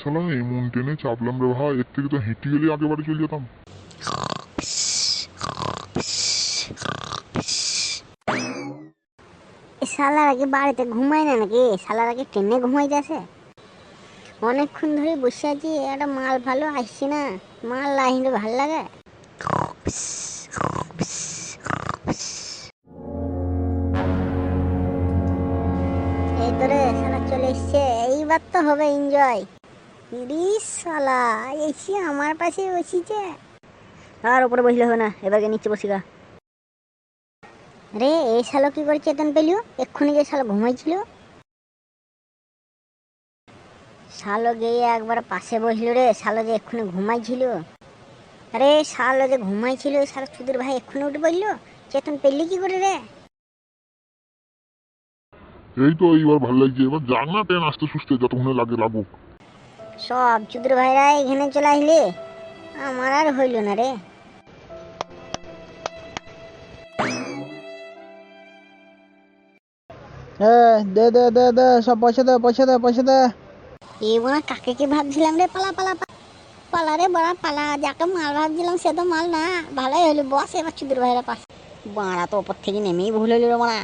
শালা এমন টেনে চাপলাম রে ভাই। এর থেকে তো হেঁটে গেলে আগে বাড়ি চলে যেতাম। শালার আগে বাড়িতে ঘুমায় না নাকি? শালার আগে ট্রেনে ঘুমাই যাচ্ছে অনেকক্ষণ ধরে বসে আছি, একটা মাল ভালো আসছে না। মাল লাইনে ভালো লাগে? এই তো রে, শালা চলে এসছে। এইবার তো হবে এনজয় শালা এসে আমার পাশে বসিছে? আর উপরে বসলে হবে না নিচে বসিগা। রে এই শালো কি করে চেতন পেলিও এক্ষুনি যে শালো ঘুমাইছিল। শালো গিয়ে একবার পাশে বসল রে শালো যে এক্ষুনি ঘুমাইছিল। আরে শালো যে ঘুমাইছিল শালো চুদির ভাই এক্ষুনি উঠে পড়ল চেতন পেলি কি করে রে? এই তো এইবার ভালো লাগছে এবার যাক না ট্রেন আস্তে সুস্থে যতক্ষণে লাগে লাগুক। সব চুদির ভাইরা এখানে চলে আসলে আমার আর হইল না রে। এ দে দে দে দে সব পয়সা দে পয়সা দে পয়সা দে। এই বোনা কাকে কি ভাবছিলাম রে? পালা পালা পালা। রে বড়া পালা যাকে মাল ভাবছিলাম সে তো মাল না। ভালোই হলো বস এবার চুদির ভাইরা পাশে। বাড়া তো ওপর থেকে নেমেই ভুল হইল রে বাড়া